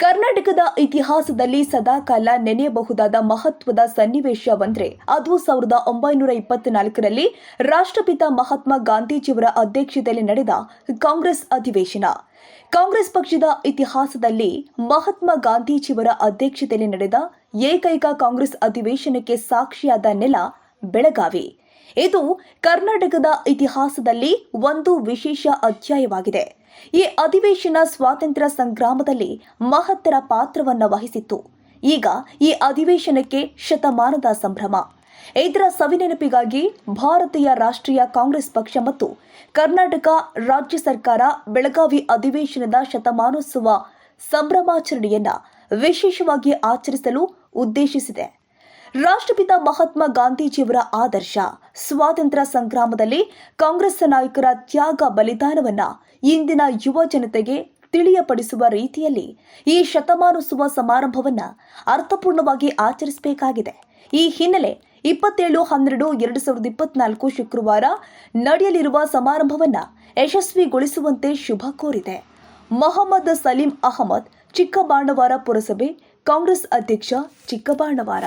ಕರ್ನಾಟಕದ ಇತಿಹಾಸದಲ್ಲಿ ಸದಾಕಾಲ ನೆನೆಯಬಹುದಾದ ಮಹತ್ವದ ಸನ್ನಿವೇಶವೆಂದರೆ ಅದು ಸಾವಿರದ ಒಂಬೈನೂರ ಇಪ್ಪತ್ನಾಲ್ಕರಲ್ಲಿ ರಾಷ್ಟ್ರಪಿತ ಮಹಾತ್ಮ ಗಾಂಧೀಜಿಯವರ ಅಧ್ಯಕ್ಷತೆಯಲ್ಲಿ ನಡೆದ ಕಾಂಗ್ರೆಸ್ ಅಧಿವೇಶನ. ಕಾಂಗ್ರೆಸ್ ಪಕ್ಷದ ಇತಿಹಾಸದಲ್ಲಿ ಮಹಾತ್ಮ ಗಾಂಧೀಜಿಯವರ ಅಧ್ಯಕ್ಷತೆಯಲ್ಲಿ ನಡೆದ ಏಕೈಕ ಕಾಂಗ್ರೆಸ್ ಅಧಿವೇಶನಕ್ಕೆ ಸಾಕ್ಷಿಯಾದ ನೆಲ ಬೆಳಗಾವಿ. ಇದು ಕರ್ನಾಟಕದ ಇತಿಹಾಸದಲ್ಲಿ ಒಂದು ವಿಶೇಷ ಅಧ್ಯಾಯವಾಗಿದೆ. ಈ ಅಧಿವೇಶನ ಸ್ವಾತಂತ್ರ್ಯ ಸಂಗ್ರಾಮದಲ್ಲಿ ಮಹತ್ತರ ಪಾತ್ರವನ್ನು ವಹಿಸಿತ್ತು. ಈಗ ಈ ಅಧಿವೇಶನಕ್ಕೆ ಶತಮಾನದ ಸಂಭ್ರಮ. ಇದರ ಸವಿನೆನಪಿಗಾಗಿ ಭಾರತೀಯ ರಾಷ್ಟ್ರೀಯ ಕಾಂಗ್ರೆಸ್ ಪಕ್ಷ ಮತ್ತು ಕರ್ನಾಟಕ ರಾಜ್ಯ ಸರ್ಕಾರ ಬೆಳಗಾವಿ ಅಧಿವೇಶನದ ಶತಮಾನೋತ್ಸವ ಸಂಭ್ರಮಾಚರಣೆಯನ್ನ ವಿಶೇಷವಾಗಿ ಆಚರಿಸಲು ಉದ್ದೇಶಿಸಿದೆ. ರಾಷ್ಟ್ರಪಿತ ಮಹಾತ್ಮ ಗಾಂಧೀಜಿಯವರ ಆದರ್ಶ, ಸ್ವಾತಂತ್ರ್ಯ ಸಂಗ್ರಾಮದಲ್ಲಿ ಕಾಂಗ್ರೆಸ್ ನಾಯಕರ ತ್ಯಾಗ ಬಲಿದಾನವನ್ನ ಇಂದಿನ ಯುವ ಜನತೆಗೆ ತಿಳಿಯಪಡಿಸುವ ರೀತಿಯಲ್ಲಿ ಈ ಶತಮಾನೋತ್ಸವ ಸಮಾರಂಭವನ್ನ ಅರ್ಥಪೂರ್ಣವಾಗಿ ಆಚರಿಸಬೇಕಾಗಿದೆ. ಈ ಹಿನ್ನೆಲೆ ಇಪ್ಪತ್ತೇಳು, ಹನ್ನೆರಡು, ಎರಡು ಸಾವಿರದ ಇಪ್ಪತ್ನಾಲ್ಕು ಶುಕ್ರವಾರ ನಡೆಯಲಿರುವ ಸಮಾರಂಭವನ್ನ ಯಶಸ್ವಿಗೊಳಿಸುವಂತೆ ಶುಭ ಕೋರಿದೆ. ಮೊಹಮ್ಮದ್ ಸಲೀಂ ಅಹಮದ್ ಚಿಕ್ಕಬಾಣವಾರ ಪುರಸಭೆ ಕಾಂಗ್ರೆಸ್ ಅಧ್ಯಕ್ಷ ಚಿಕ್ಕಬಾಣವಾರ.